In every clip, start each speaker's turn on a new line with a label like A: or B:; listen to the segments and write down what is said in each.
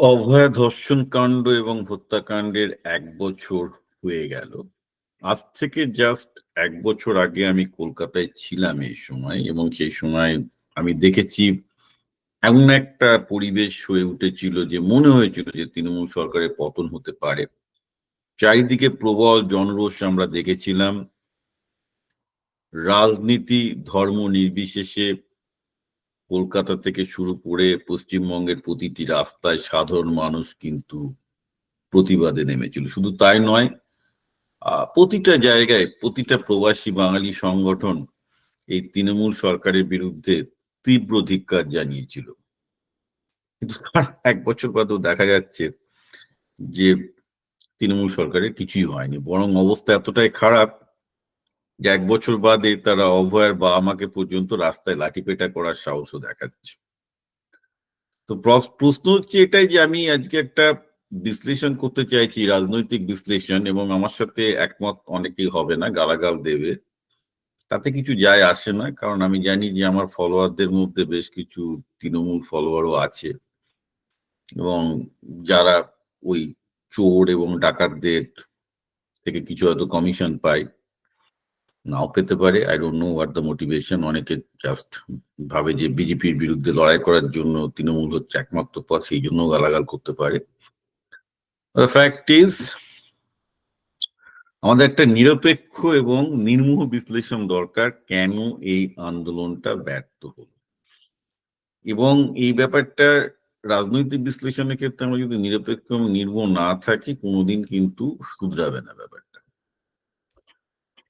A: অভয়া ধর্ষণ কাণ্ড এবং হত্যাকাণ্ডের এক বছর হয়ে গেল। আজ থেকে জাস্ট এক বছর আগে আমি কলকাতায় ছিলাম এই সময় এবং সেই সময় আমি দেখেছি এমন একটা পরিবেশ হয়ে উঠেছিল যে মনে হয়েছিল যে তৃণমূল সরকারের পতন হতে পারে। চারিদিকে প্রবল জনরোষ আমরা দেখেছিলাম। রাজনীতি, ধর্ম নির্বিশেষে কলকাতা থেকে শুরু করে পশ্চিমবঙ্গের প্রতিটি রাস্তায় সাধারণ মানুষ কিন্তু প্রতিবাদে নেমেছিল। শুধু তাই নয় প্রতিটা জায়গায় প্রতিটা প্রবাসী বাঙালি সংগঠন এই তৃণমূল সরকারের বিরুদ্ধে তীব্র ধিক্কার জানিয়েছিল। কিন্তু এক বছর বাদেও দেখা যাচ্ছে যে তৃণমূল সরকারের কিছুই হয়নি, বরং অবস্থা এতটাই খারাপ যে এক বছর বাদে তারা অভয়ের বা আমাকে পর্যন্ত রাস্তায় লাঠিপেটা করার সাহসও দেখাচ্ছে। তো প্রশ্ন হচ্ছে এটাই যে আমি আজকে একটা বিশ্লেষণ করতে চাইছি, রাজনৈতিক বিশ্লেষণ, এবং আমার সাথে একমত অনেকেই হবে না, গালাগাল দেবে। তাতে কিছু যায় আসে না, কারণ আমি জানি যে আমার ফলোয়ারদের মধ্যে বেশ কিছু তৃণমূল ফলোয়ারও আছে। এবং যারা ওই চোর এবং ডাকাতদের থেকে কিছু হয়তো কমিশন পায় নাও পেতে পারে। I don't know what the motivation অনেকে জাস্ট ভাবে যে বিজেপির বিরুদ্ধে লড়াই করার জন্য তৃণমূল হচ্ছে একমাত্র পথ, সেই জন্য গালাগাল করতে পারে। ফ্যাক্ট ইজ আমাদের একটা নিরপেক্ষ এবং নির্মূহ বিশ্লেষণ দরকার কেন এই আন্দোলনটা ব্যর্থ হলো। এবং এই ব্যাপারটা রাজনৈতিক বিশ্লেষণের ক্ষেত্রে আমরা যদি নিরপেক্ষ এবং নির্মূহ না থাকি, কোনোদিন কিন্তু শুধরাবে না ব্যাপারটা।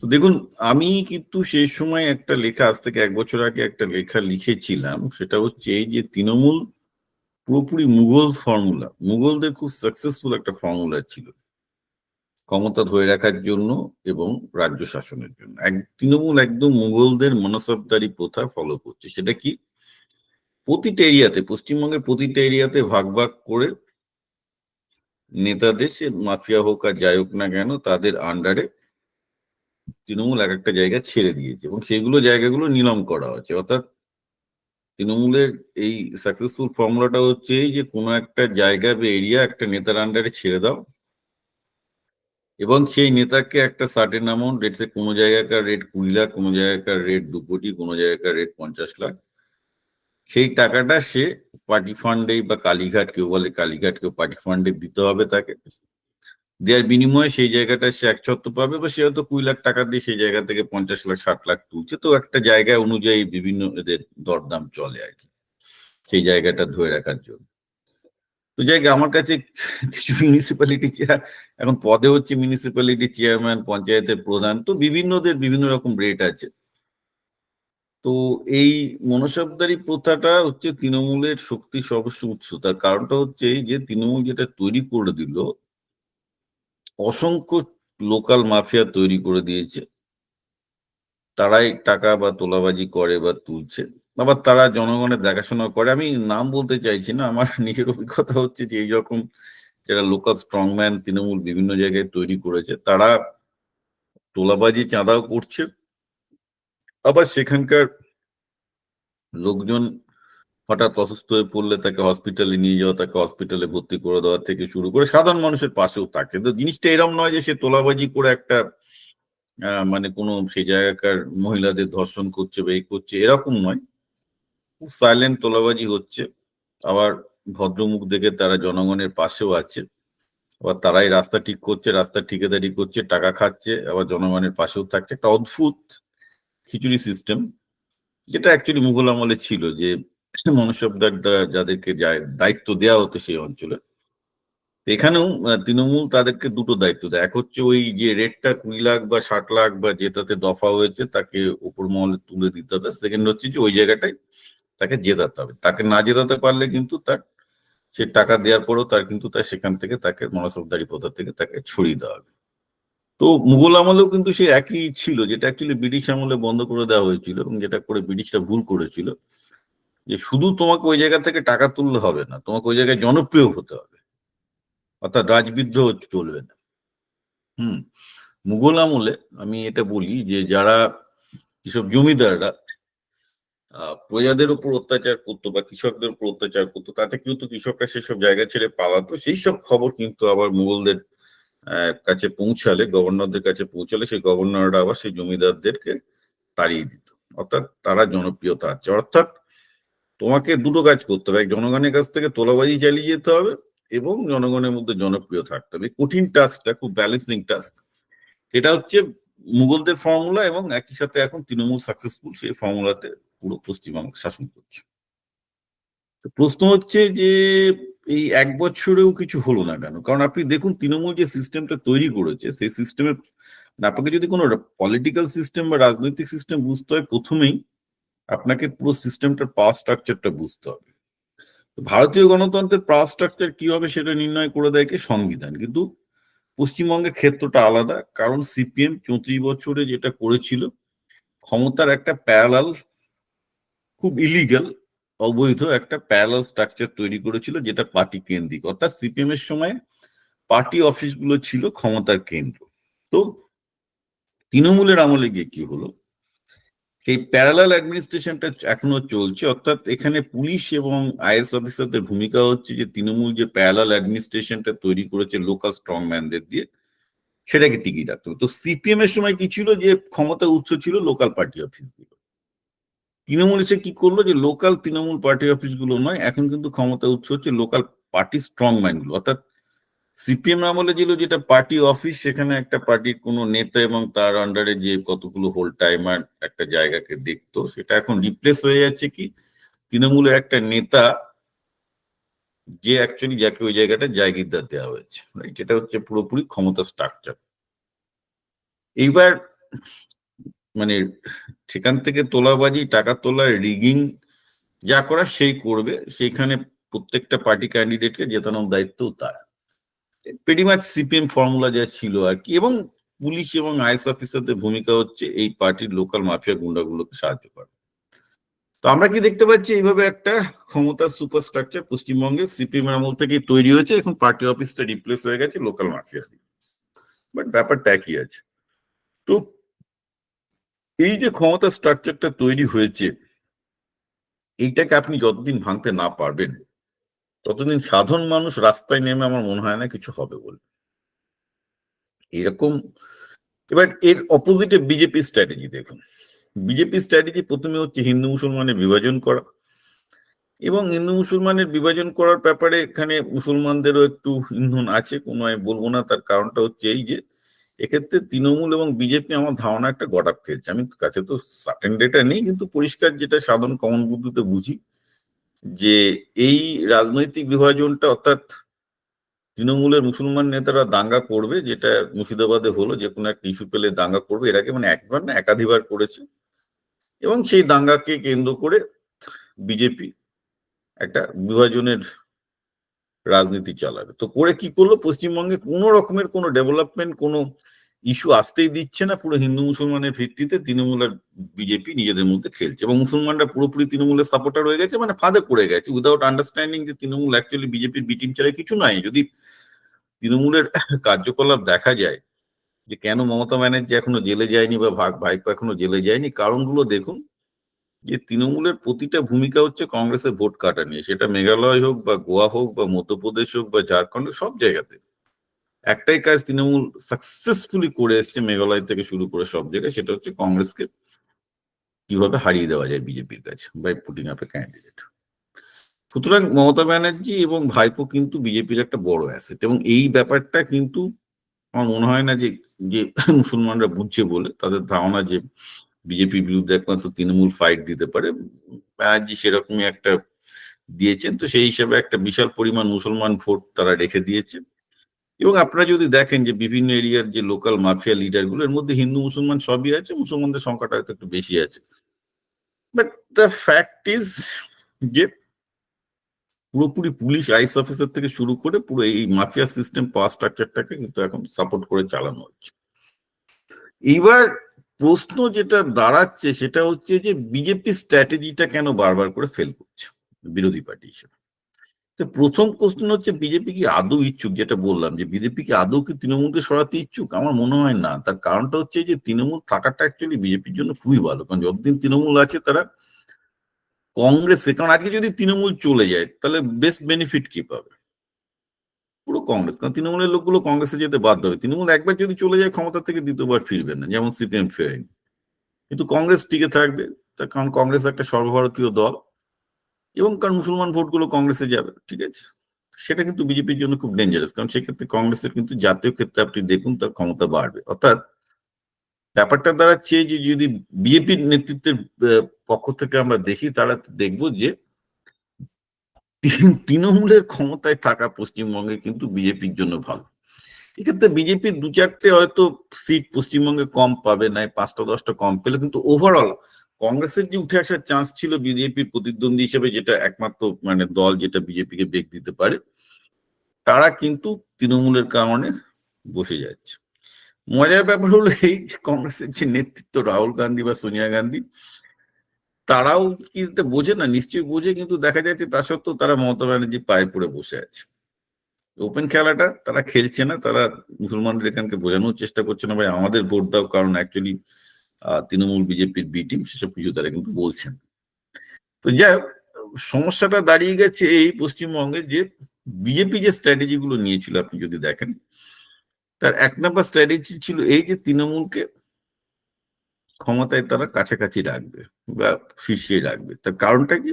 A: তো দেখুন, আমি কিন্তু সেই সময় একটা লেখা, আজ থেকে এক বছর আগে একটা লেখা লিখেছিলাম, সেটা হচ্ছে এই যে তৃণমূল পুরোপুরি মুঘল ফর্মুলা মুঘলদের খুব সাকসেসফুল একটা ফর্মুলা ছিল। ক্ষমতা ধরে রাখার জন্য এবং রাজ্য শাসনের জন্য। এক, তৃণমূল একদম মুঘলদের মনসবদারি প্রথা ফলো করছে। সেটা কি? প্রতিটা এরিয়াতে, পশ্চিমবঙ্গের প্রতিটা এরিয়াতে ভাগ ভাগ করে নেতাদের, সে মাফিয়া হোক আর যাই হোক না কেন, তাদের আন্ডারে তৃণমূল এক একটা জায়গা ছেড়ে দিয়েছে এবং সেগুলো জায়গাগুলো নিলাম করা হচ্ছে। অর্থাৎ তৃণমূলের এই সাকসেসফুল ফর্মুলাটা হচ্ছে এই যে কোনো একটা জায়গা বা এরিয়া একটা নেতার আন্ডারে ছেড়ে দাও এবং সেই নেতাকে একটা সার্টেন অ্যামাউন্ট রেট রেটসে কোনো জায়গাকার রেট কুড়ি লাখ, কোনো জায়গাকার রেট দু কোটি, কোনো জায়গাকার রেট পঞ্চাশ লাখ, সেই টাকাটা সে পার্টি ফান্ডে বা কালীঘাট কেউ বলে কালীঘাট কেউ পার্টি ফান্ডে দিতে হবে তাকে। দেওয়ার বিনিময়ে সেই জায়গাটা সে একছত্র পাবে বা সে হয়তো কুড়ি লাখ টাকা দিয়ে সেই জায়গা থেকে পঞ্চাশ লাখ, ষাট লাখ তুলছে। তো একটা জায়গায় অনুযায়ী বিভিন্ন এদের দরদাম চলে আর কি। সেই জায়গাটা ধরে রাখার জন্য। তো জায়গা আমার কাছে কিছু মিউনিসিপ্যালিটি চেয়ার এখন পদে হচ্ছে মিউনিসিপ্যালিটি চেয়ারম্যান পঞ্চায়েতের প্রধান, তো বিভিন্নদের বিভিন্ন রকম রেট আছে। তো এই মনসবদারি প্রথাটা হচ্ছে তৃণমূলের শক্তি সর্বস্ব উৎস। তার কারণটা হচ্ছে যে তৃণমূল যেটা তৈরি করে দিল অসংখ্য লোকাল মাফিয়া তৈরি করে দিয়েছে। তারাই টাকা বা তোলাবাজি করে বা তুলছে। আবার তারা জনগণের দেখাশোনা করে। আমি নাম বলতে চাইছি না। আমার নিজের অভিজ্ঞতা হচ্ছে যে এইরকম যারা লোকাল স্ট্রংম্যান তৃণমূল বিভিন্ন জায়গায় তৈরি করেছে, তারা তোলাবাজি চাঁদাও করছে। আবার সেখানকার লোকজন হঠাৎ অসুস্থ হয়ে পড়লে তাকে হসপিটালে নিয়ে যাওয়া তাকে হসপিটালে ভর্তি করে দেওয়া থেকে শুরু করে সাধারণ মানুষের পাশেও থাকে। তো জিনিসটা এরম নয় যে সে তোলাবাজি করে একটা মানে কোনো সেই জায়গাকার মহিলাদের ধর্ষণ করছে বা এই করছে, এরকম নয়। সাইলেন্ট তোলাবাজি হচ্ছে। আবার ভদ্রমুখ দেখে তারা জনগণের পাশেও আছে। আবার তারাই রাস্তা ঠিক করছে, রাস্তা ঠিকাদারি করছে, টাকা খাচ্ছে, আবার জনগণের পাশেও থাকছে। একটা অদ্ভুত খিচুড়ি সিস্টেম যেটা অ্যাকচুয়ালি মুঘল আমলে ছিল যে মনুষ্যবদার যাদেরকে দায়িত্ব দেওয়া হতো সেই অঞ্চলে। এখানেও তৃণমূল তাদেরকে দুটো দায়িত্ব দেয়। এক হচ্ছে ওই যে রেটটা কুড়ি লাখ বা ষাট লাখ বা যেটাতে দফা হয়েছে তাকে উপর মহলে তুলে দিতে হবে। সেকেন্ড হচ্ছে যে ওই জায়গাটায় তাকে জেতাতে হবে। তাকে না জেতাতে পারলে কিন্তু তার, সে টাকা দেওয়ার পরেও তার কিন্তু তার সেখান থেকে তাকে মনসবদারি পথা থেকে তাকে ছড়িয়ে দেওয়া হবে। তো মুঘল আমলেও কিন্তু সে একই ছিল, যেটা অ্যাকচুয়ালি ব্রিটিশ আমলে বন্ধ করে দেওয়া হয়েছিল এবং যেটা করে ব্রিটিশরা ভুল করেছিল। যে শুধু তোমাকে ওই জায়গা থেকে টাকা তুললে হবে না, তোমাকে ওই জায়গায় জনপ্রিয় হতে হবে। অর্থাৎ রাজবিদ্রোহ চলবে না। হুম, মুঘল আমলে আমি এটা বলি যে যারা যেসব জমিদাররা প্রজাদের উপর অত্যাচার করতো বা কৃষকদের উপর অত্যাচার করতো, তাতে কিন্তু কৃষকরা সেসব জায়গা ছেড়ে পালাতো। সেই সব খবর কিন্তু আবার মুঘলদের কাছে পৌঁছালে, গভর্নরদের কাছে পৌঁছালে সেই গভর্নররা আবার সেই জমিদারদেরকে তাড়িয়ে দিত। অর্থাৎ তারা জনপ্রিয়তা আছে অর্থাৎ তোমাকে দুটো কাজ করতে হবে, এক জনগণের কাছ থেকে তোলাবাজি চালিয়ে যেতে হবে এবং জনগণের মধ্যে জনপ্রিয় থাকতে হবে। কঠিন টাস্কটা, খুব ব্যালেন্সিং টাস্ক এটা হচ্ছে মুঘলদের ফর্মুলা এবং একই সাথে এখন তৃণমূল সাকসেসফুল সেই ফর্মুলাতে পুরো পশ্চিমবঙ্গ শাসন করছে। প্রশ্ন হচ্ছে যে, এই এক বছরেও কিছু হলো না কেন? কারণ আপনি দেখুন, তৃণমূল যে সিস্টেমটা তৈরি করেছে, সেই সিস্টেমের আপনাকে যদি কোনো পলিটিক্যাল সিস্টেম বা রাজনৈতিক সিস্টেম বুঝতে হয়, প্রথমেই আপনাকে পুরো সিস্টেমটার পাওয়ার স্ট্রাকচারটা বুঝতে হবে। ভারতীয় গণতন্ত্রের পাওয়ার স্ট্রাকচার কি হবে সেটা নির্ণয় করে দেয় সংবিধান। কিন্তু পশ্চিমবঙ্গের ক্ষেত্রটা আলাদা, কারণ সিপিএম চৌত্রিশ বছরে যেটা করেছিল, ক্ষমতার একটা প্যারালাল খুব ইলিগাল অবৈধ একটা প্যারালাল স্ট্রাকচার তৈরি করেছিল, যেটা পার্টি কেন্দ্রিক। অর্থাৎ সিপিএম এর সময় পার্টি অফিসগুলো ছিল ক্ষমতার কেন্দ্র। তো তৃণমূলের আমলে গিয়ে কি হলো? সেই প্যারালাল অ্যাডমিনিস্ট্রেশনটা এখনও চলছে, অর্থাৎ এখানে পুলিশ এবং আইএস অফিসারদের ভূমিকা হচ্ছে যে তৃণমূল যে প্যারালাল অ্যাডমিনিস্ট্রেশনটা তৈরি করেছে লোকাল স্ট্রং ম্যানদের দিয়ে, সেটাকে টিকিয়ে রাখতে তো সিপিএম এর সময় কি ছিল যে ক্ষমতা উৎস ছিল লোকাল পার্টি অফিসগুলো তৃণমূল এসে কি করল যে লোকাল তৃণমূল পার্টি অফিসগুলো নয়, এখন কিন্তু ক্ষমতা উৎস হচ্ছে লোকাল পার্টি স্ট্রং মাইন্ডগুলো অর্থাৎ সিপিএম আমলে ছিল যেটা পার্টি অফিস সেখানে একটা পার্টির কোনো নেতা এবং তার আন্ডারে যে কতগুলো হোল টাইমার একটা জায়গাকে দেখতো, সেটা এখন রিপ্লেস হয়ে যাচ্ছে কি? তৃণমূলের একটা নেতা যে অ্যাকচুয়ালি যাকে ওই জায়গাটা জায়গিরদার দেওয়া হয়েছে রাইট এটা হচ্ছে পুরোপুরি ক্ষমতা স্ট্রাকচার এইবার মানে সেখান থেকে তোলাবাজি, টাকা তোলা রিগিং যা করা সেই করবে, সেখানে প্রত্যেকটা পার্টি ক্যান্ডিডেটকে জেতানোর দায়িত্ব তার। পেটি মাছ সিপিএম ফর্মুলা যা ছিল আর কি, এবং পুলিশ এবং আইএস অফিসারদের ভূমিকা হচ্ছে এই পার্টির লোকাল মাফিয়া গুন্ডাগুলোকে সাহায্য করা। তো আমরা কি দেখতে পাচ্ছি? এইভাবে একটা ক্ষমতার সুপার স্ট্রাকচার পশ্চিমবঙ্গে সিপিএম আমল থেকে তৈরি হয়েছে। এখন পার্টি অফিসটা রিপ্লেস হয়ে গেছে লোকাল মাফিয়া দিয়ে। বাট ব্যাপারটা একই আছে। তো এই যে ক্ষমতা স্ট্রাকচারটা তৈরি হয়েছে, এইটাকে আপনি যতদিন ভাঙতে না পারবেন ততদিন সাধারণ মানুষ রাস্তায় নেমে আমার মনে হয় না কিছু হবে বলে। এরকম, এবার এর অপোজিটে বিজেপি স্ট্র্যাটেজি দেখুন। বিজেপি স্ট্র্যাটেজি প্রথমে হচ্ছে হিন্দু মুসলমানের বিভাজন করা এবং হিন্দু মুসলমানের বিভাজন করার ব্যাপারে এখানে মুসলমানদেরও একটু ইন্ধন আছে, কোনো আমি বলব না, তার কারণটা হচ্ছে এই যে এক্ষেত্রে তৃণমূল এবং বিজেপি আমার ধারণা একটা গটাপ খেলছে। আমি কাছে তো সার্টেন ডেটা নেই, কিন্তু পরিষ্কার যেটা সাধারণ কমন বুদ্ধিতে বুঝি যে এই রাজনৈতিক বিভাজনটা অর্থাৎ তৃণমূলের মুসলমান নেতারা দাঙ্গা করবে, যেটা মুর্শিদাবাদে হলো, যে কোনো একটা ইস্যু পেলে দাঙ্গা করবে আগে মানে একবার না, একাধিবার করেছে। এবং সেই দাঙ্গাকে কেন্দ্র করে বিজেপি একটা বিভাজনের রাজনীতি চালাবে। তো করে কি করল? পশ্চিমবঙ্গে কোনো রকমের কোনো ডেভেলপমেন্ট কোনো ইস্যু আসতেই দিচ্ছে না, পুরো হিন্দু মুসলমানের ভিত্তিতে তৃণমূল আর বিজেপি নিজেদের মধ্যে খেলছে এবং মুসলমানরা পুরোপুরি তৃণমূলের সাপোর্টার হয়ে গেছে মানে ফাঁদে পড়ে গেছে উইদাউট আন্ডারস্ট্যান্ডিং যে তৃণমূল অ্যাকচুয়ালি বিজেপির বিটিম ছাড়া কিছু নাই। যদি তৃণমূলের কার্যকলাপ দেখা যায় যে কেন মমতা ব্যানার্জি এখনও জেলে যায়নি বা ভাগ ভাইপো এখনও জেলে যায়নি, কারণগুলো দেখুন যে তৃণমূলের প্রতিটা ভূমিকা হচ্ছে কংগ্রেসের ভোট কাটা নিয়ে। সেটা মেঘালয় হোক বা গোয়া হোক বা মধ্যপ্রদেশ হোক বা ঝাড়খণ্ড, সব জায়গাতে। একটাই কাজ তৃণমূল সাকসেসফুলি করে এসছে মেঘালয় থেকে শুরু করে সব জায়গায়, সেটা হচ্ছে কংগ্রেসকে কীভাবে হারিয়ে দেওয়া যায় বিজেপির কাছে by putting up a candidate সুতরাং মমতা ব্যানার্জি এবং ভাইপো কিন্তু বিজেপির একটা বড় অ্যাসেট এবং এই ব্যাপারটা কিন্তু আমার মনে হয় না যে যে মুসলমানরা বুঝছে বলে, তাদের ধারণা যে বিজেপির বিরুদ্ধে একমাত্র তৃণমূল ফাইট দিতে পারে, ব্যানার্জি সেরকমই একটা দিয়েছেন, তো সেই হিসাবে একটা বিশাল পরিমাণ মুসলমান ভোট তারা রেখে দিয়েছে। এবং আপনারা যদি দেখেন যে বিভিন্ন এরিয়ার যে লোকাল মাফিয়া লিডারগুলো, এর মধ্যে হিন্দু, মুসলমান সবই আছে, মুসলমানদের সংখ্যাটা হয়তো একটু বেশি আছে। বাট দ্য ফ্যাক্ট ইজ যে পুরোপুরি পুলিশ আইস অফিসার থেকে শুরু করে পুরো এই মাফিয়া সিস্টেম পাওয়ার স্ট্রাকচারটাকে কিন্তু এখন সাপোর্ট করে চালানো হচ্ছে। এইবার প্রশ্ন যেটা দাঁড়াচ্ছে সেটা হচ্ছে যে বিজেপি স্ট্র্যাটেজিটা কেন বারবার করে ফেল করছে বিরোধী পার্টি হিসেবে? তো প্রথম কোশ্চেন হচ্ছে বিজেপি কি আদৌ ইচ্ছুক? যেটা বললাম যে বিজেপি কি আদৌ কি তৃণমূলকে সরাতে ইচ্ছুক? আমার মনে হয় না। তার কারণটা হচ্ছে যে, তৃণমূল থাকাটা অ্যাকচুয়ালি বিজেপির জন্য খুবই ভালো। কারণ যতদিন তৃণমূল আছে, তারা কংগ্রেসে কারণ আজকে যদি তৃণমূল চলে যায়, তাহলে বেস্ট বেনিফিট কি পাবে? পুরো কংগ্রেস। কারণ তৃণমূলের লোকগুলো কংগ্রেসে যেতে বাধ্য হবে। তৃণমূল একবার যদি চলে যায়, ক্ষমতা থেকে দ্বিতীয়বার ফিরবে না। যেমন সিপিএম ফেরেনি কিন্তু কংগ্রেস টিকে থাকবে। তার কারণ কংগ্রেস একটা সর্বভারতীয় দল। এবং কারণ মুসলমান ভোটগুলো কংগ্রেসে যাবে, ঠিক আছে? সেটা কিন্তু বিজেপির জন্য খুব ডেঞ্জারাস কারণ সেক্ষেত্রে কংগ্রেসের কিন্তু জাতীয় ক্ষেত্রে আপনি দেখুন তার ক্ষমতা বাড়বে। অর্থাৎ ব্যাপারটা দাঁড়াচ্ছে যে যদি বিজেপির নেতৃত্বের পক্ষ থেকে আমরা দেখি তারা দেখব যে তৃণমূলের ক্ষমতায় থাকা পশ্চিমবঙ্গে কিন্তু বিজেপির জন্য ভালো। এক্ষেত্রে বিজেপির দু চারটে হয়তো সিট পশ্চিমবঙ্গে কম পাবে, নাই পাঁচটা দশটা কম পেলে, কিন্তু ওভারঅল কংগ্রেসের যে উঠে আসার চান্স ছিল বিজেপির প্রতিদ্বন্দ্বী হিসেবে, যেটা একমাত্র মানে দল যেটা বিজেপিকে বেগ দিতে পারে, তারা কিন্তু তৃণমূলের কারণে বসে যাচ্ছে। মজার ব্যাপার হলো এই কংগ্রেসের যে নেতৃত্ব রাহুল গান্ধী বা সোনিয়া গান্ধী, তারাও কি বোঝে না, নিশ্চয়ই বোঝে, কিন্তু দেখা যাচ্ছে তা সত্ত্বেও তারা মমতা ব্যানার্জি পায়ে পড়ে বসে আছে। ওপেন খেলাটা তারা খেলছে না, তারা মুসলমানদের এখানকে বোঝানোর চেষ্টা করছে না, ভাই, আমাদের ভোট দাও, কারণ অ্যাকচুয়ালি তৃণমূল বিজেপির বি টিম সেসব কিছু তারা কিন্তু বলছেন। তো যাই হোক, সমস্যাটা দাঁড়িয়ে গেছে এই পশ্চিমবঙ্গে যে বিজেপি যে স্ট্র্যাটেজি গুলো নিয়েছিল, আপনি যদি দেখেন, তার এক নম্বর স্ট্র্যাটেজি ছিল এই যে তৃণমূলকে ক্ষমতায় তারা কাছাকাছি রাখবে বা শীর্ষে রাখবে। তার কারণটা কি?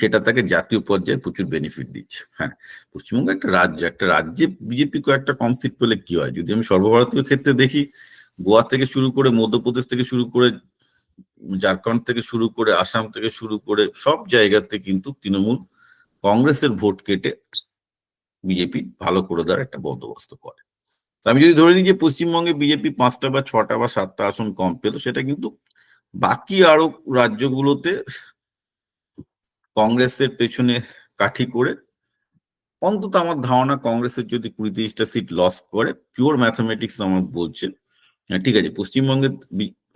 A: সেটা তাকে জাতীয় পর্যায়ে প্রচুর বেনিফিট দিচ্ছে। হ্যাঁ পশ্চিমবঙ্গ একটা রাজ্য, একটা রাজ্যে বিজেপি কয়েকটা কম সিট পেলে কি হয়? যদি আমি সর্বভারতীয় ক্ষেত্রে দেখি গোয়া থেকে শুরু করে মধ্যপ্রদেশ থেকে শুরু করে ঝাড়খণ্ড থেকে শুরু করে আসাম থেকে শুরু করে সব জায়গাতে কিন্তু তৃণমূল কংগ্রেসের ভোট কেটে বিজেপি ভালো করে দেওয়ার একটা বন্দোবস্ত করে। আমি যদি ধরে নিই যে পশ্চিমবঙ্গে বিজেপি পাঁচটা বা ছটা বা সাতটা আসন কম পেল, সেটা কিন্তু বাকি আরও রাজ্যগুলোতে কংগ্রেসের পেছনে কাঠি করে অন্তত আমার ধারণা কংগ্রেসের যদি কুড়ি তিরিশটা সিট লস করে পিওর ম্যাথামেটিক্স আমার বলছে হ্যাঁ, ঠিক আছে। পশ্চিমবঙ্গে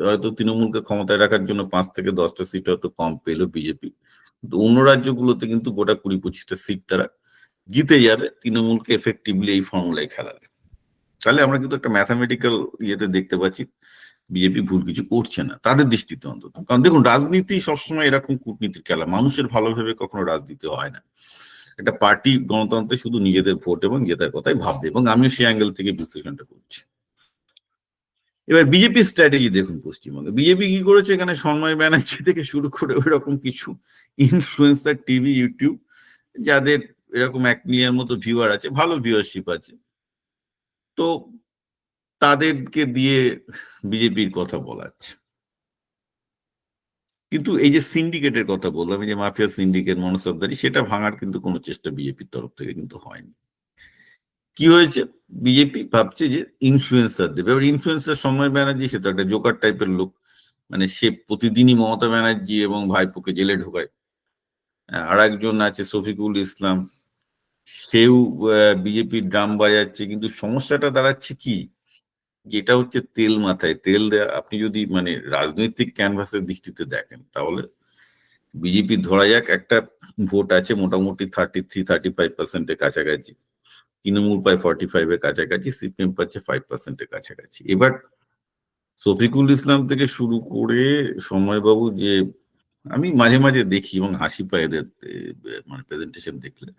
A: হয়তো তৃণমূলকে ক্ষমতায় রাখার জন্য পাঁচ থেকে দশটা সিট হয়তো কম পেল বিজেপি। অন্য রাজ্যগুলোতে কিন্তু গোটা কুড়ি পঁচিশটা সিট তারা জিতে যাবে তৃণমূলকে এফেক্টিভলি এই ফর্মুলায় খেলালে তাহলে আমরা কিন্তু একটা ম্যাথামেটিক্যাল ইয়েতে দেখতে পাচ্ছি বিজেপি ভুল কিছু করছে না তাদের দৃষ্টিতে অন্তত। কারণ দেখুন রাজনীতি সবসময় এরকম কূটনীতির খেলা মানুষের ভালো ভেবে কখনো রাজনীতি হয় না। একটা পার্টি গণতন্ত্রে শুধু নিজেদের ভোট এবং জেতার কথাই ভাববে এবং আমিও সেই অ্যাঙ্গেল থেকে বিশ্লেষণটা করছি। এবার বিজেপি স্ট্র্যাটেজি দেখুন পশ্চিমবঙ্গে। বিজেপি কি করেছে? এখানে সন্ময় ব্যানার্জি থেকে শুরু করে ওই রকম কিছু ইনফ্লুয়েন্সার টিভি ইউটিউব যাদের এরকম এক মিলিয়ন মতো ভিউয়ার আছে, ভালো ভিউয়ারশিপ আছে। তো তাদেরকে দিয়ে বিজেপির কথা বলাচ্ছে। কিন্তু এই যে সিন্ডিকেটের কথা বললাম, এই যে মাফিয়া সিন্ডিকেট মনসবদারি সেটা ভাঙার কিন্তু কোনো চেষ্টা বিজেপির তরফ থেকে কিন্তু হয়নি। কি হয়েছে? বিজেপি ভাবছে যে ইনফ্লুয়েন্সার দেবে। এবার ইনফ্লুয়েন্সার সময় ব্যানার্জি, সে তো একটা জোকার টাইপের লোক। মানে সে প্রতিদিনই মমতা ব্যানার্জি এবং ভাইপোকে জেলে ঢোকায়। আর একজন আছে শফিকুল ইসলাম। সেও বিজেপির ড্রাম বাজাচ্ছে। কিন্তু সমস্যাটা দাঁড়াচ্ছে কি? যেটা হচ্ছে তেল মাথায়। তেল দেয়া, আপনি যদি মানে রাজনৈতিক ক্যানভাসের দৃষ্টিতে দেখেন, তাহলে বিজেপি ধরা যাক একটা ভোট আছে মোটামুটি থার্টি থ্রি থার্টি ফাইভ পার্সেন্টের কাছাকাছি। তৃণমূল পায় ফর্টি ফাইভ এর কাছাকাছি, সিপিএম পাচ্ছে ফাইভ পার্সেন্টের কাছাকাছি। এবার শফিকুল ইসলাম থেকে শুরু করে সময়বাবু যে আমি মাঝে মাঝে দেখি এবং হাসি পায় এদের মানে প্রেজেন্টেশন দেখলে।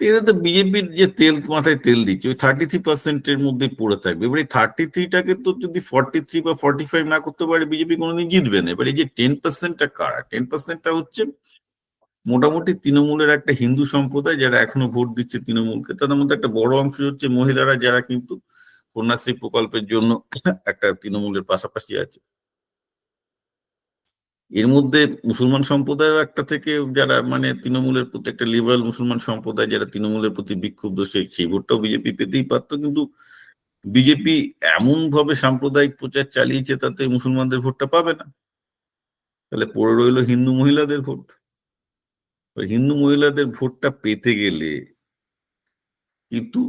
A: এদের তো বিজেপির যে তেল, মাথায় তেল দিচ্ছে, ওই থার্টি থ্রি পার্সেন্টের মধ্যে পড়ে থাকবে। এবার এই থার্টি থ্রিটাকে তো যদি ফর্টি থ্রি বা ফর্টি ফাইভ না করতে পারে বিজেপি কোনোদিন জিতবে না। এবার এই যে টেন পার্সেন্টটা কারা? টেন পার্সেন্টটা হচ্ছে মোটামুটি তৃণমূলের একটা হিন্দু সম্প্রদায় যারা এখনও ভোট দিচ্ছে তৃণমূলকে, তাদের মধ্যে একটা বড় অংশ হচ্ছে মহিলারা যারা কিন্তু কন্যাশ্রী প্রকল্পের জন্য একটা তৃণমূলের পাশাপাশি আছে। এর মধ্যে মুসলমান সম্প্রদায়ও একটা থেকে যারা মানে তৃণমূলের প্রতি একটা লিবারাল মুসলমান সম্প্রদায় যারা তৃণমূলের প্রতি বিক্ষুব্ধ, সেই সেই ভোটটাও বিজেপি পেতেই পারতো। কিন্তু বিজেপি এমন ভাবে সাম্প্রদায়িক প্রচার চালিয়েছে তাতে মুসলমানদের ভোটটা পাবে না। তাহলে পড়ে রইল হিন্দু মহিলাদের ভোট। হিন্দু মহিলাদের ভোটটা পেতে গেলে কিন্তু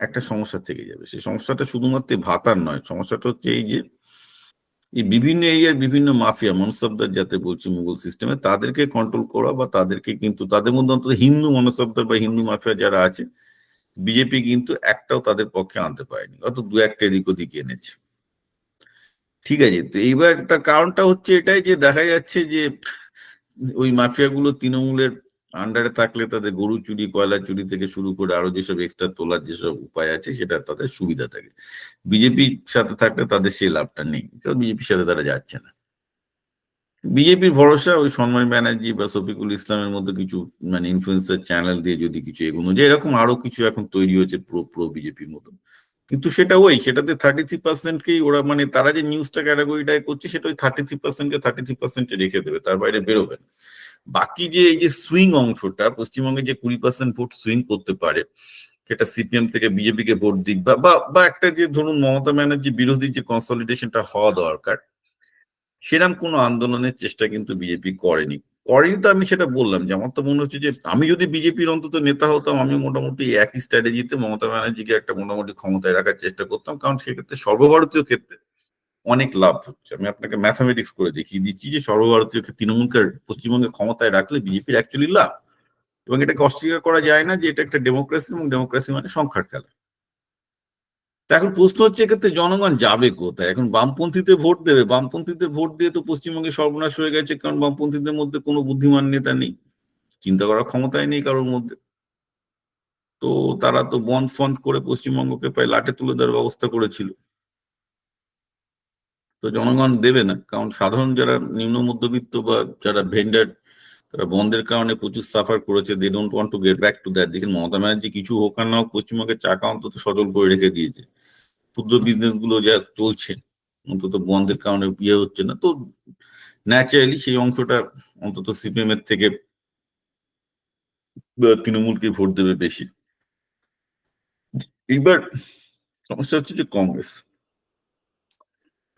A: একটা সমস্যা থেকে যাবে। সেই সমস্যাটা শুধুমাত্র ভাতার নয়, সমস্যাটা হচ্ছে এই যে, এই বিভিন্ন এরিয়ার বিভিন্ন মাফিয়া, মনসবদার যাতে বলছি মুঘল সিস্টেমে তাদেরকে কন্ট্রোল করা বা তাদেরকে কিন্তু, তাদের মধ্যে অন্তত হিন্দু মনসবদার বা হিন্দু মাফিয়া যারা আছে বিজেপি কিন্তু একটাও তাদের পক্ষে আনতে পারেনি অত দু একটা এদিক ওদিক এনেছে। ঠিক আছে, তো এইবার তার কারণটা হচ্ছে এটাই যে দেখা যাচ্ছে যে ওই মাফিয়াগুলো তৃণমূলের আন্ডারে থাকলে তাদের গরু চুরি, কয়লা চুরি থেকে শুরু করে আরও যেসব এক্সট্রা তোলার যেসব উপায় আছে, সেটা তাদের সুবিধা থাকে। বিজেপির সাথে থাকলে তাদের সেই লাভটা নেই। বিজেপির সাথে তারা যাচ্ছে না। বিজেপির ভরসা ওই সন্ময় ব্যানার্জি বা শফিকুল ইসলামের মধ্যে কিছু মানে ইনফ্লুয়েন্সার চ্যানেল দিয়ে যদি কিছু এগোনো যে এরকম আরও কিছু এখন তৈরি হয়েছে প্রো প্রো বিজেপির মতো। কিন্তু সেটা ওই, সেটাতে থার্টি থ্রি পার্সেন্টকেই ওরা মানে তারা যে নিউজটা ক্যাটাগরিটায় করছে সেটা ওই থার্টি থ্রি পার্সেন্টকে থার্টি থ্রি পার্সেন্টে রেখে দেবে, তার বাইরে বেরোবে না। বাকি যে, এই যে সুইং অংশটা, পশ্চিমবঙ্গে যে কুড়ি পার্সেন্ট ভোট সুইং করতে পারে, সেটা সিপিএম থেকে বিজেপি কে ভোট দিক বা বা একটা যে ধরুন মমতা ব্যানার্জি বিরোধী যে কনসলিডেশনটা হওয়া দরকার সেরকম কোনো আন্দোলনের চেষ্টা কিন্তু বিজেপি করেনি। করেনি তো আমি সেটা বললাম যে আমার তো মনে হচ্ছে যে আমি যদি বিজেপির অন্তত নেতা হতাম, আমি মোটামুটি একই স্ট্র্যাটেজিতে মমতা ব্যানার্জিকে একটা মোটামুটি ক্ষমতায় রাখার চেষ্টা করতাম। কারণ সেক্ষেত্রে সর্বভারতীয় ক্ষেত্রে অনেক লাভ হচ্ছে। আমি আপনাকে ম্যাথামেটিক্স করে দেখিয়ে দিচ্ছি যে সর্বভারতীয় তৃণমূলকে পশ্চিমবঙ্গে ক্ষমতায় রাখলে বিজেপির অ্যাকচুয়ালি লাভ। এবং এটাকে অস্বীকার করা যায় না যে এটা একটা ডেমোক্রেসি এবং ডেমোক্রেসি মানে সংখ্যার খেলা। এখন প্রশ্ন হচ্ছে এক্ষেত্রে জনগণ যাবে কোথায়? এখন বামপন্থীতে ভোট দেবে। বামপন্থীতে ভোট দিয়ে তো পশ্চিমবঙ্গে সর্বনাশ হয়ে গেছে, কারণ বামপন্থীদের মধ্যে কোনো বুদ্ধিমান নেতা নেই। চিন্তা করার ক্ষমতাই নেই কারোর মধ্যে। তো তারা তো বন্ড ফন্ড করে পশ্চিমবঙ্গকে প্রায় লাটে তুলে দেওয়ার ব্যবস্থা করেছিল। তো জনগণ দেবে না, কারণ সাধারণ যারা নিম্ন মধ্যবিত্ত বা যারা ভেন্ডার, তারা বন্ধের কারণে প্রচুর সাফার করেছে। They don't want to get back to that দেখেন মমতা ব্যানার্জি কিছু হোক আর না হোক পশ্চিমবঙ্গের চাকা অন্তত সচল করে রেখে দিয়েছে ক্ষুদ্র বিজনেসগুলো যা চলছে, অন্তত বন্ধের কারণে ইয়ে হচ্ছে না, তো ন্যাচারালি সেই অংশটা অন্তত সিপিএম এর থেকে তৃণমূলকে ভোট দেবে বেশি। এইবার সমস্যা হচ্ছে যে কংগ্রেস।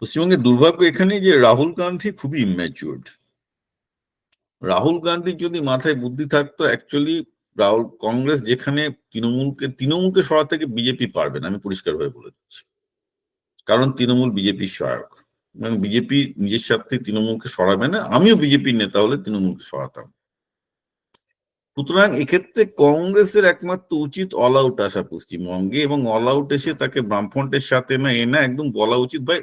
A: পশ্চিমবঙ্গের দুর্ভাগ্য এখানে যে রাহুল গান্ধী খুবই ইম্যাচিউর্ড রাহুল গান্ধীর যদি মাথায় বুদ্ধি থাকতো অ্যাকচুয়ালি রাহুল, কংগ্রেস যেখানে তৃণমূলকে তৃণমূলকে সরা থেকে বিজেপি পারবে না, আমি পরিষ্কারভাবে বলে দিচ্ছি। কারণ তৃণমূল বিজেপির সহায়ক। এবং বিজেপি নিজের স্বার্থে তৃণমূলকে সরাবে না, আমিও বিজেপির নেতা হলে তৃণমূলকে সরাতাম। সুতরাং এক্ষেত্রে কংগ্রেসের একমাত্র উচিত অল আউট আসা পশ্চিমবঙ্গে এবং অল আউট এসে তাকে বামফ্রন্টের সাথে না এ না একদম বলা উচিত, ভাই,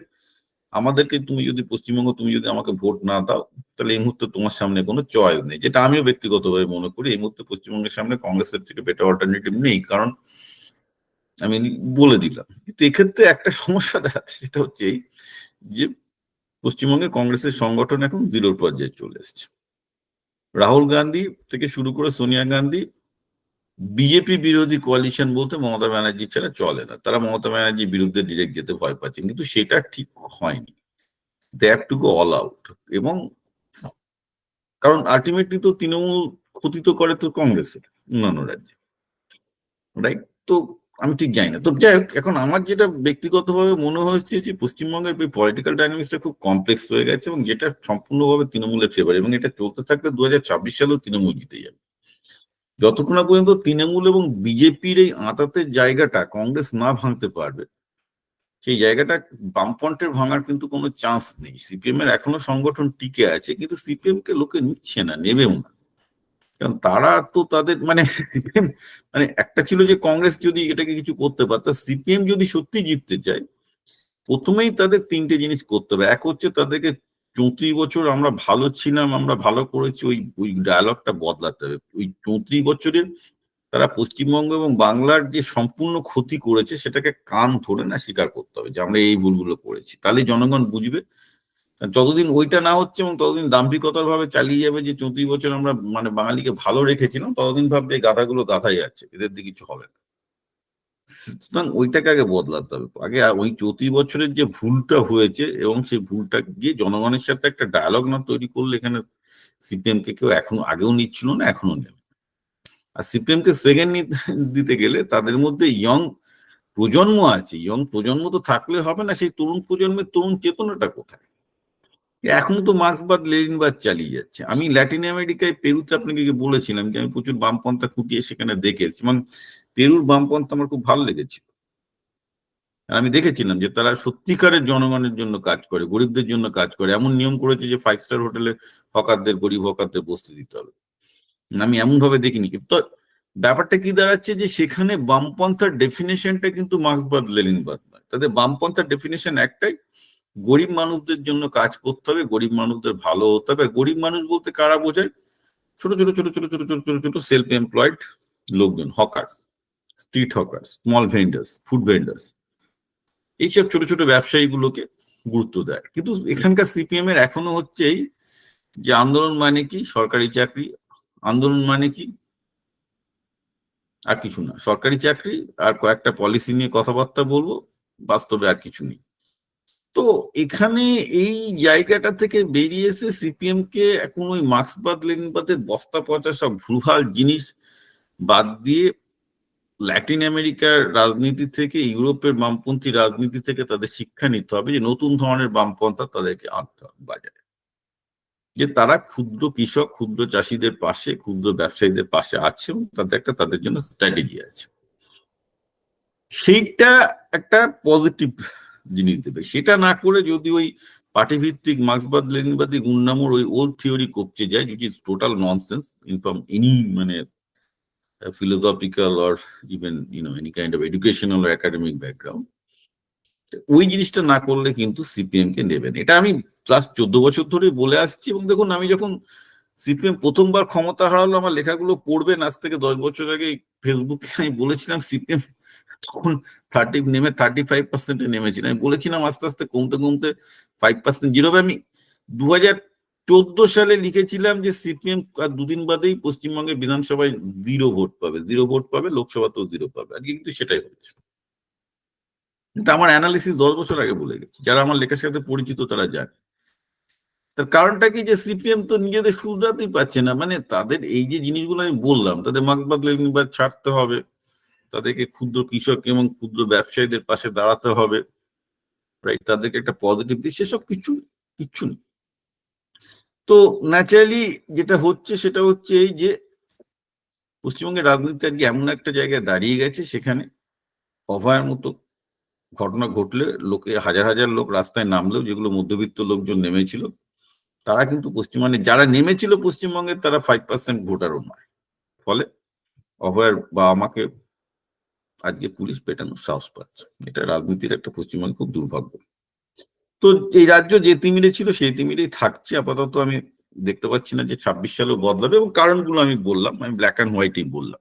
A: আমাদেরকে তুমি যদি পশ্চিমবঙ্গ, তুমি যদি আমাকে ভোট না দাও, তাহলে এই মুহূর্তে তোমার সামনে কোনো চয়েস নেই। যেটা আমিও ব্যক্তিগতভাবে মনে করি, এই মুহূর্তে পশ্চিমবঙ্গের সামনে কংগ্রেসের থেকে বেটার অল্টারনেটিভ নেই। কারণ আমি বলে দিলাম। কিন্তু এক্ষেত্রে একটা সমস্যা দেখা সেটা হচ্ছে যে পশ্চিমবঙ্গে কংগ্রেসের সংগঠন এখন জিরোর পর্যায়ে চলে এসছে। রাহুল গান্ধী থেকে শুরু করে সোনিয়া গান্ধী, বিজেপি বিরোধী কোয়ালিশন বলতে মমতা ব্যানার্জি ছাড়া চলে না। তারা মমতা ব্যানার্জির বিরুদ্ধে ডিরেক্ট যেতে ভয় পাচ্ছেন কিন্তু সেটা ঠিক হয়নি। দে অল আউট এবং কারণ আলটিমেটলি তো তৃণমূল ক্ষতি তো করে তো কংগ্রেসের অন্যান্য রাজ্যে। রাইট তো আমি ঠিক জানি না। তো যাই হোক এখন আমার যেটা ব্যক্তিগতভাবে মনে হয়েছে যে পশ্চিমবঙ্গের পলিটিক্যাল ডাইনামিক্সটা খুব কমপ্লেক্স হয়ে গেছে এবং যেটা সম্পূর্ণভাবে তৃণমূলের ফেভার এবং এটা চলতে থাকলে দু হাজার ছাব্বিশ সালেও তৃণমূল জিতে যাবে। যতক্ষণ না পর্যন্ত তৃণমূল এবং বিজেপির এই আঁতাতের জায়গাটা কংগ্রেস না ভাঙতে পারবে, সেই জায়গাটা বামপন্টের ভাঙার কিন্তু কোনো চান্স নেই। সিপিএম এর এখনও সংগঠন টিকে আছে, কিন্তু সিপিএম কে লোকে নিচ্ছে না, নেবেও না। কারণ তারা তো তাদের মানে মানে একটা ছিল যে কংগ্রেস যদি এটাকে কিছু করতে পারত সিপিএম যদি সত্যি জিততে চায়, প্রথমেই তাদের তিনটে জিনিস করতে হবে। এক হচ্ছে তাদেরকে চৌত্রিশ বছর আমরা ভালো ছিলাম, আমরা ভালো করেছি, ওই ওই ডায়ালগটা বদলাতে হবে। ওই চৌত্রিশ বছরে তারা পশ্চিমবঙ্গ এবং বাংলার যে সম্পূর্ণ ক্ষতি করেছে, সেটাকে কান ধরে না স্বীকার করতে হবে যে আমরা এই ভুলগুলো করেছি। তাহলে জনগণ বুঝবে যতদিন ওইটা না হচ্ছে এবং ততদিন দাম্ভিকতার ভাবে চালিয়ে যাবে যে চৌত্রিশ বছর আমরা মানে বাঙালিকে ভালো রেখেছিলাম, ততদিন ভাববে এই গাধাগুলো গাধাই যাচ্ছে এদের দিয়ে কিছু হবে না। সুতরাং ওইটাকে আগে বদলাতে হবে। আগে ওই চৌত্রিশ বছরের যে ভুলটা হয়েছে এবং সেই ভুলটা গিয়ে জনগণের সাথে একটা ডায়ালগ না তৈরি করলে এখানে সিপিএম কে কেউ এখনও আগেও নিচ্ছিল না, এখনও নেবে আর সিপিএম কে সেকেন্ড দিতে গেলে তাদের মধ্যে ইয়ং প্রজন্ম আছে ইয়ং প্রজন্ম তো থাকলে হবে না, সেই তরুণ প্রজন্মের তরুণ চেতনাটা কোথায়? এখনও তো মার্ক্সবাদ লেনিনবাদ চালিয়ে যাচ্ছে। আমি ল্যাটিন আমেরিকায় পেরুতে আপনাকে বলেছিলাম যে আমি প্রচুর বামপন্থা খুঁটিয়ে সেখানে দেখে এসেছি এবং পেরুর বামপন্থা আমার খুব ভালো লেগেছিল। আমি দেখেছিলাম যে তারা সত্যিকারের জনগণের জন্য কাজ করে, গরিবদের জন্য কাজ করে। এমন নিয়ম করেছে যে ফাইভ স্টার হোটেলে হকারদের, গরিব হকারদের বসতে দিতে হবে। আমি এমন ভাবে দেখিনি। তো ব্যাপারটা কি দাঁড়াচ্ছে যে সেখানে বামপন্থার ডেফিনেশনটা কিন্তু মার্ক্সবাদ লেনিনবাদ নয়। তাদের বামপন্থার ডেফিনেশন একটাই গরিব মানুষদের জন্য কাজ করতে হবে, গরিব মানুষদের ভালো হতে হবে। গরিব মানুষ বলতে কারা বোঝায়? ছোট ছোট ছোট ছোট ছোট ছোট ছোট ছোট সেলফ এমপ্লয়েড লোকজন hawker street hawker small vendors food vendors এইসব ছোট ছোট ব্যবসায়ীগুলোকে গুরুত্ব দেয়। কিন্তু এখানকার সিপিএম এর এখনও হচ্ছেই যে আন্দোলন মানে কি? সরকারি চাকরি। আন্দোলন মানে কি? আর কিছু না। সরকারি চাকরি আর কয়েকটা পলিসি নিয়ে কথাবার্তা বলব, বাস্তবে আর কিছু নেই। তো এখানে এই জায়গাটা থেকে বেরিয়ে এসে সিপিএম কে এখন ওই মার্ক্সবাদ লেনিনবাদের বস্তা পচা সব ভুলভাল জিনিস বাদ দিয়ে ল্যাটিন আমেরিকার রাজনীতি থেকে, ইউরোপের বামপন্থী রাজনীতি থেকে তাদের শিক্ষা নিতে হবে যে নতুন ধরনের বামপন্থা তাদেরকে আনতে হবে বাজারে। যে তারা ক্ষুদ্র কৃষক, ক্ষুদ্র চাষিদের পাশে, ক্ষুদ্র ব্যবসায়ীদের পাশে আছে এবং তাদের একটা তাদের জন্য স্ট্র্যাটেজি আছে। সেইটা একটা পজিটিভ জিনিস দেবে। সেটা না করে যদি ওই পার্টিভিত্তিক মার্ক্সবাদ লেনিনবাদী গুন্ডামোর ওই ওল্ড থিওরি কপচে যায় which is total nonsense in from any মানে philosophical or even know, any kind of educational or academic background, ওই জিনিসটা না করলে কিন্তু সিপিএম কে নেবেন এটা আমি ক্লাস চোদ্দ বছর ধরে বলে আসছি এবং দেখুন, আমি যখন সিপিএম প্রথমবার ক্ষমতা হারালো, আমার লেখাগুলো পড়বেন, আজ থেকে দশ বছর আগে ফেসবুকে আমি বলেছিলাম সিপিএম তখন থার্টি নেমে থার্টি ফাইভ পার্সেন্টে নেমেছিল আমি বলেছিলাম আস্তে আস্তে, কমতে কমতে ফাইভ পার্সেন্ট জিরোবে আমি দু হাজার চোদ্দ সালে লিখেছিলাম যে সিপিএম আর দুদিন বাদেই পশ্চিমবঙ্গের বিধানসভায় জিরো ভোট পাবে। জিরো ভোট পাবে, লোকসভাতেও জিরো পাবে। আজকে কিন্তু সেটাই হয়েছে এটা আমার অ্যানালিসিস দশ বছর আগে বলে গেছে। যারা আমার লেখার সাথে পরিচিত তারা জানে। তার কারণটা কি যে সিপিএম তো নিজেদের শুধরাতেই পাচ্ছে না? মানে তাদের এই যে জিনিসগুলো আমি বললাম, তাদের মার্ক্সবাদ লেনিনবাদ ছাড়তে হবে। তাদেরকে ক্ষুদ্র কৃষক এবং ক্ষুদ্র ব্যবসায়ীদের পাশে দাঁড়াতে হবে রাইট তাদেরকে একটা পজিটিভ দিক, সেসব কিছু, কিচ্ছু নেই। তো ন্যাচারালি যেটা হচ্ছে সেটা হচ্ছে এই যে পশ্চিমবঙ্গের রাজনীতি আজকে এমন একটা জায়গায় দাঁড়িয়ে গেছে, সেখানে অভয়ের মতো ঘটনা ঘটলে লোকে, হাজার হাজার লোক রাস্তায় নামলেও যেগুলো মধ্যবিত্ত লোকজন নেমেছিল, তারা কিন্তু পশ্চিমবঙ্গে যারা নেমেছিল পশ্চিমবঙ্গের তারা ফাইভ পার্সেন্ট ভোটারও নয়। ফলে অভয়ের বা আমাকে আজকে পুলিশ পেটানোর সাহস পাচ্ছে। এটা রাজনীতির একটা পশ্চিমবঙ্গ খুব দুর্ভাগ্য। তো এই রাজ্য যে তিমিরে ছিল, সেই তিমিরেই থাকছে। আপাতত আমি দেখতে পাচ্ছি না যে ছাব্বিশ সালেও বদলাবে এবং কারণগুলো আমি বললাম, আমি ব্ল্যাক অ্যান্ড হোয়াইটই বললাম।